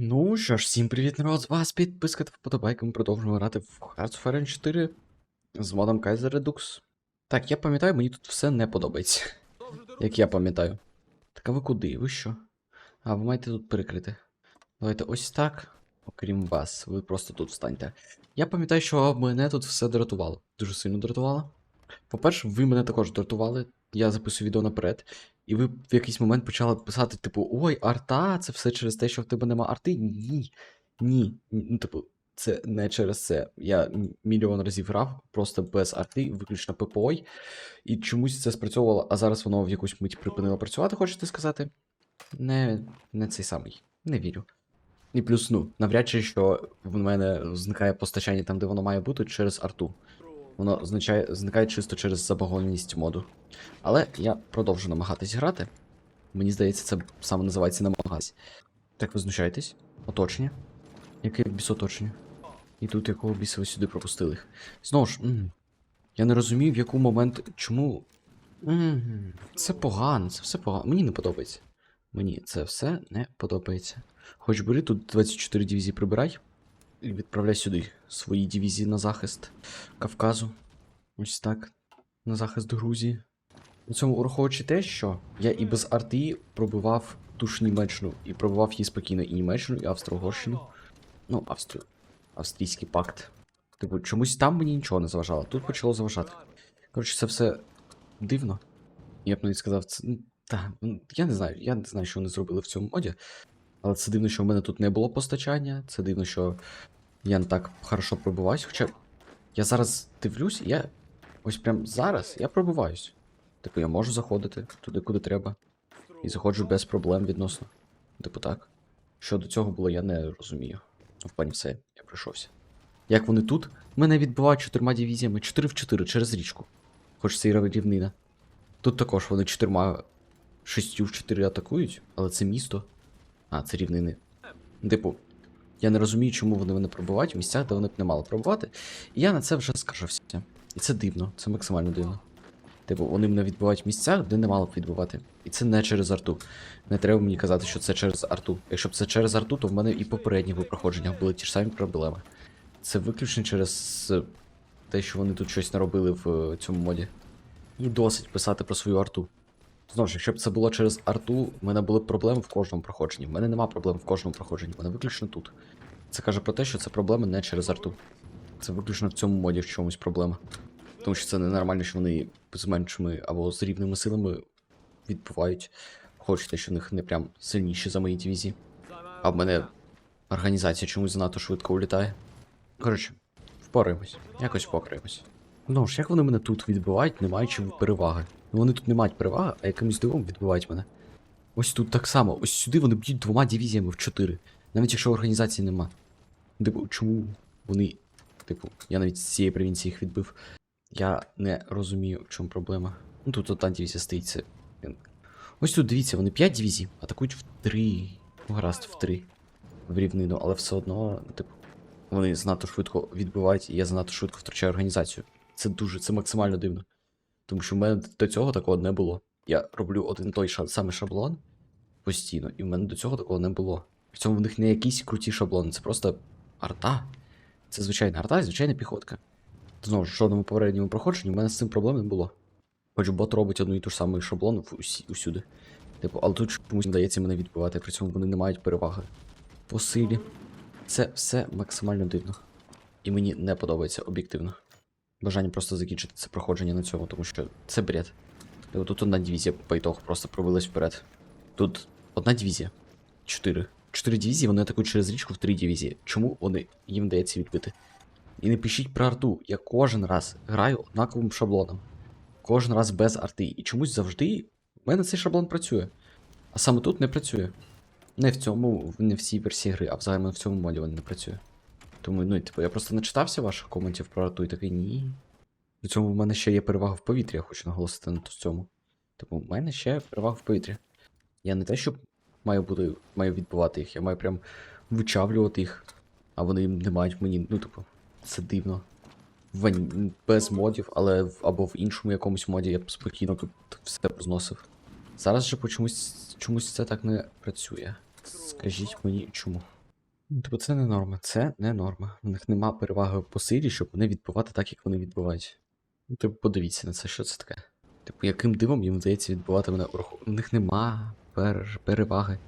Ну що ж, всім привіт, народ, з вас підписка та вподобайка. Ми продовжуємо грати в Hearts of Iron 4 з модом Kaiser Redux. Так, я пам'ятаю, мені тут все не подобається. Як я пам'ятаю. Так а ви куди? Ви що? А, ви маєте тут перекрити. Давайте ось так. Окрім вас, ви просто тут встаньте. Я пам'ятаю, що мене тут все дратувало. Дуже сильно дратувало. По-перше, ви мене також дратували. Я записую відео наперед. І ви в якийсь момент почали писати, типу, ой, арта, це все через те, що в тебе нема арти. Ні. Ні. Ну, типу, це не через це. Я мільйон разів грав, просто без арти, виключно ППО. І чомусь це спрацьовувало, а зараз воно в якусь мить припинило працювати, хочете сказати? Не, не цей самий. Не вірю. І плюс, ну, навряд чи що в мене зникає постачання там, де воно має бути, через арту. Воно означає, зникає чисто через забагованість моду. Але я продовжу намагатись грати. Мені здається, це саме називається намагатись. Так ви знущаєтесь? Оточення? Яке біс оточення? І тут якого біса ви сюди пропустили? Знову ж, м, я не розумію, в який момент. Чому. М, Це погано, це все погано. Мені не подобається. Мені це все не подобається. Хоч бери тут 24 дивізії прибирай. Відправляй сюди свої дивізії на захист Кавказу. Ось так. На захист Грузії. У цьому ураховуючи те, що я і без арти пробивав ту ж Німеччину, і пробивав її спокійно і Німеччину, і Австро-Угорщину. Ну, Австрію. Австрійський пакт. Типу, чомусь там мені нічого не заважало, тут почало заважати. Коротше, це все дивно. Я б навіть сказав, це. ну, Та, ну, я не знаю, я не знаю, що вони зробили в цьому моді. Але це дивно, що в мене тут не було постачання. Це дивно, що я не так хорошо пробиваюсь. Хоча я зараз дивлюсь, я. Ось прям зараз я пробиваюсь. Типу, я можу заходити туди, куди треба. І заходжу без проблем відносно. Типу так. Що до цього було, я не розумію. Ну, в плані все, я пройшовся. Як вони тут? Мене відбивають чотирма дивізіями, 4 в 4 через річку. Хоч це і рівнина. Тут також вони чотирма, шістю в 4 атакують, але це місто. А, це рівнини. Типу, я не розумію, чому вони мене пробивають в місцях, де вони б не мали пробувати. І я на це вже скаржився. І це дивно, це максимально дивно. Типу, вони мене відбивають в місцях, де не мали б відбивати. І це не через арту. Не треба мені казати, що це через арту. Якщо б це через арту, то в мене і попередніх би проходженнях були ті ж самі проблеми. Це виключно через те, що вони тут щось наробили в е, цьому моді. І досить писати про свою арту. Знову ж, якщо б це було через арту, в мене були б проблеми в кожному проходженні. В мене нема проблем в кожному проходженні, в мене виключно тут. Це каже про те, що це проблеми не через арту. Це виключно в цьому моді в чомусь проблема. Тому що це ненормально, що вони з меншими або з рівними силами відбувають. Хочете, що в них не прям сильніші за мої дивізії. А в мене організація чомусь занадто швидко улітає. Коротше, впораємось. Якось впораємось. Ну ж, як вони мене тут відбивають, не маючи переваги? Ну вони тут не мають переваги, а якимось дивом відбивають мене. Ось тут так само, ось сюди вони б'ють двома дивізіями в чотири. Навіть якщо організації нема. Типу, чому вони. Типу, я навіть з цієї провінції їх відбив. Я не розумію, в чому проблема. Ну тут одна дивізія стоїть. Це... Ось тут дивіться, вони 5 дивізій, атакують в 3. Ну, гаразд, в 3. В рівнину, але все одно, типу, вони занадто швидко відбивають, і я занадто швидко втрачаю організацію. Це дуже, це максимально дивно. Тому що в мене до цього такого не було. Я роблю один той самий шаблон постійно, і в мене до цього такого не було. При цьому в них не якісь круті шаблони, це просто арта. Це звичайна арта і звичайна піхотка. Знову ж, в жодному попередньому проходженні в мене з цим проблем не було. Хоч бот робить одну і ту ж саму шаблон усі, усюди. Типу, але тут чомусь вдається мене відбивати, при цьому вони не мають переваги по силі. Це все максимально дивно. І мені не подобається об'єктивно. Бажання просто закінчити це проходження на цьому, тому що це бред. Типу, тут одна дивізія по ітогу просто пробилась вперед. Тут одна дивізія. Чотири. Чотири дивізії, вони атакують через річку в три дивізії. Чому вони їм вдається відбити? І не пишіть про арту. Я кожен раз граю однаковим шаблоном. Кожен раз без арти. І чомусь завжди в мене цей шаблон працює. А саме тут не працює. Не в цьому, не в цій версії гри, а взагалі в цьому моді він не працює. Тому, ну, типу, я просто не читався ваших коментів про арту і такий ні. При цьому в мене ще є перевага в повітрі, я хочу наголосити на цьому. Типу, в мене ще перевага в повітрі. Я не те, що маю бути, маю відбивати їх, я маю прям вичавлювати їх, а вони не мають мені, ну, типу, це дивно. Без модів, але або в іншому якомусь моді я б спокійно тут все розносив. Зараз же по чомусь, чомусь це так не працює. Скажіть мені чому. Ну, Типу, це не норма, це не норма. У них нема переваги по силі, щоб вони відбивати так, як вони відбувають. Ну, типу, подивіться на це, що це таке. Типу, яким дивом їм вдається відбивати мене у раху. У них нема пер... переваги.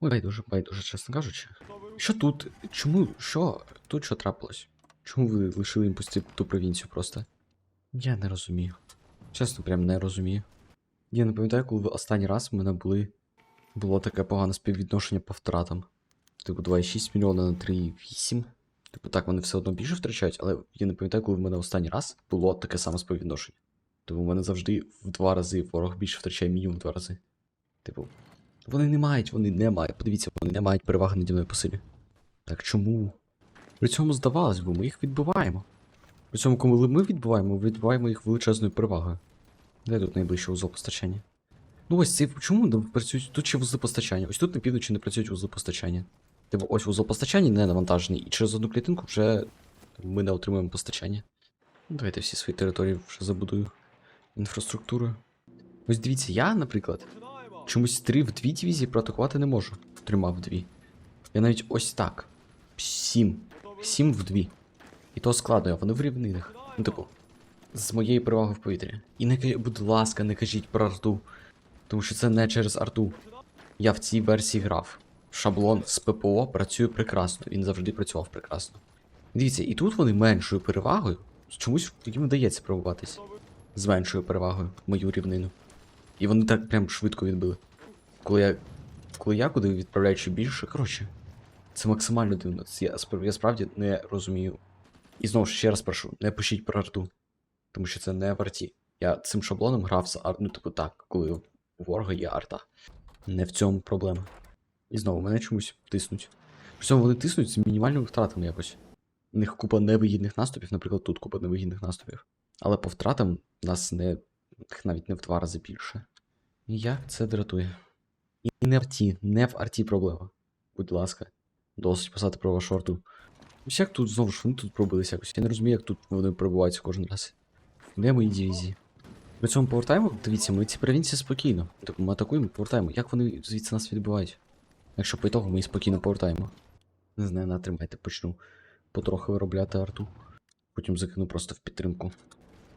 Ой, байдуже, байдуже, чесно кажучи. Що тут? Чому? Що? Тут що трапилось? Чому ви лишили їм пусти ту провінцію просто? Я не розумію. Чесно, прям не розумію. Я не пам'ятаю, коли ви останній раз в мене були. Було таке погане співвідношення по втратам. Типу 2,6 мільйона на 3,8. Типу так, вони все одно більше втрачають, але я не пам'ятаю, коли в мене останній раз було таке саме співвідношення. Типу, в мене завжди в два рази ворог більше втрачає мінімум в два рази. Типу, вони не мають, вони не мають. Подивіться, вони не мають переваги наді мною по силі. Так чому? При цьому здавалось би, ми їх відбиваємо. При цьому, коли ми відбиваємо, ми відбиваємо їх величезною перевагою. Де тут найближче узол постачання? Ну ось це чому не працюють тут ще вузли постачання? Ось тут на півночі не працюють вузли постачання. Типу, ось вузол постачання не навантажений, і через одну клітинку вже ми не отримуємо постачання. Давайте всі свої території вже забудую інфраструктурою. Ось дивіться, я, наприклад, чомусь три в дві дивізії проатакувати не можу. Трьома в дві. Я навіть ось так. Сім. Сім в дві. І то складно, а вони в рівнинах. Ну, типу, з моєю перевагою в повітрі. І не будь ласка, не кажіть про арту. Тому що це не через арту. Я в цій версії грав. Шаблон з ППО працює прекрасно, він завжди працював прекрасно. Дивіться, і тут вони меншою перевагою. Чомусь їм вдається пробуватись. З меншою перевагою мою рівнину. І вони так прям швидко відбили. Коли я. Коли я куди відправляю ще більше, коротше. Це максимально дивно. Я, я справді не розумію. І знову ж ще раз прошу, не пишіть про арту. Тому що це не в арті. Я цим шаблоном грав з арт, ну типу так, коли у ворога є арта. Не в цьому проблема. І знову мене чомусь тиснуть. Цьому вони тиснуть з мінімальними втратами якось. У них купа невигідних наступів, наприклад, тут купа невигідних наступів. Але по втратам нас не. їх навіть не в два рази більше. Як це дратує. І не в арті, не в арті проблема. Будь ласка, досить писати про вашу арту. Ось як тут знову ж вони тут пробилися якось. Я не розумію, як тут вони пробиваються кожен раз. Де мої дивізії? При цьому повертаємо, дивіться, ми ці провінції спокійно. Тобто ми атакуємо, повертаємо. Як вони звідси нас відбивають? Якщо по ітогу ми їх спокійно повертаємо. Не знаю, натримайте, почну потрохи виробляти арту. Потім закину просто в підтримку.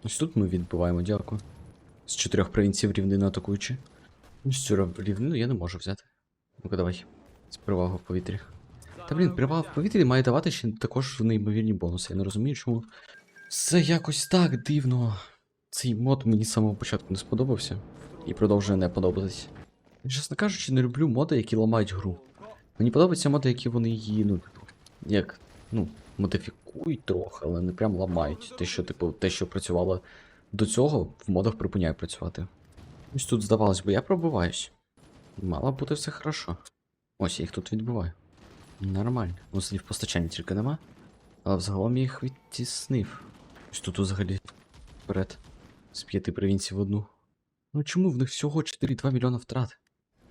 Ось тут ми відбиваємо, дякую. З чотирьох провінцій в рівнину атакуючи. Ось цю рівнину я не можу взяти. Ну-ка давай. З перевагу в повітрі. Та блін, перевага в повітрі має давати ще також неймовірні бонуси. Я не розумію, чому. Це якось так дивно. Цей мод мені з самого початку не сподобався і продовжує не подобатись. Чесно кажучи, не люблю моди, які ламають гру. Мені подобаються моди, які вони її, ну, типу, як, ну, модифікують трохи, але не прям ламають. Те, що, типу, те, що працювало до цього, в модах припиняє працювати. Ось тут здавалось би, я пробиваюсь. Мало бути все хорошо. Ось я їх тут відбиваю. Нормально. Узлів постачання тільки нема. Але взагалом я їх відтіснив. Ось тут взагалі вперед. З п'яти провінцій в одну. Ну чому в них всього 4,2 мільйона втрат?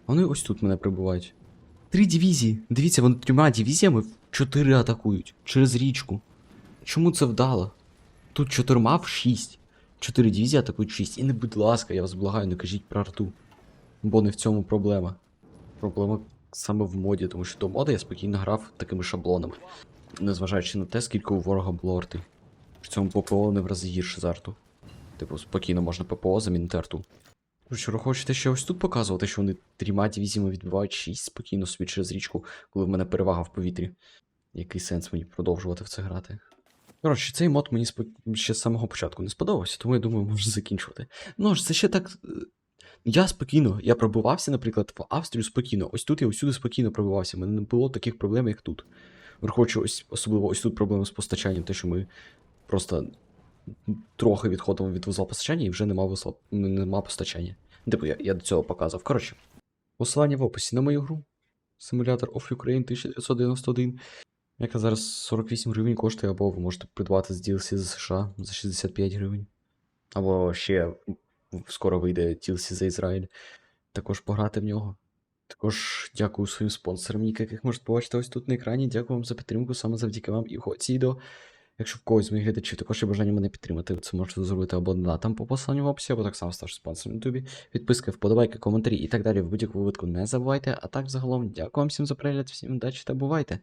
Вони ось тут мене прибувають. Три дивізії. Дивіться, вони трьома дивізіями чотири атакують. Через річку. Чому це вдало? Тут чотирма в шість. Чотири дивізії атакують шість. І не будь ласка, я вас благаю, не кажіть про арту. Бо не в цьому проблема. Проблема саме в моді, тому що до моди я спокійно грав такими шаблонами. Незважаючи на те, скільки у ворога було арти. В цьому ППО не в рази гірше за арту. Типу, спокійно можна ППО замінити арту. Короче, хочете ще ось тут показувати, що вони трьома дивізіями відбивають 6 спокійно собі через річку, коли в мене перевага в повітрі. Який сенс мені продовжувати в це грати? Коротше, цей мод мені спо- ще з самого початку не сподобався, тому я думаю, можна закінчувати. Ну ж, це ще так. е, Я спокійно, я пробивався, наприклад, в Австрію спокійно. Ось тут я усюди спокійно пробивався. У мене не було таких проблем, як тут. Враховуючи ось особливо ось тут проблеми з постачанням, те, що ми просто трохи відходимо від вузла постачання і вже нема вузла, нема постачання. Типу, я, я до цього показав. Коротше, посилання в описі на мою гру. Симулятор Off Ukraine 1991, яка зараз 48 гривень коштує, або ви можете придбати з DLC з США за 65 гривень. Або ще скоро вийде DLC за Ізраїль. Також пограти в нього. Також дякую своїм спонсорам, яких можете побачити ось тут на екрані. Дякую вам за підтримку, саме завдяки вам і ці відео. Якщо в когось з моїх глядачів також є бажання мене підтримати, це можете зробити або донатом по посиланню в описі, або так само ставши спонсором Ютубі. Підписки, вподобайки, коментарі і так далі в будь-якому випадку не забувайте. А так загалом, дякую вам всім за перегляд, всім удачі та бувайте!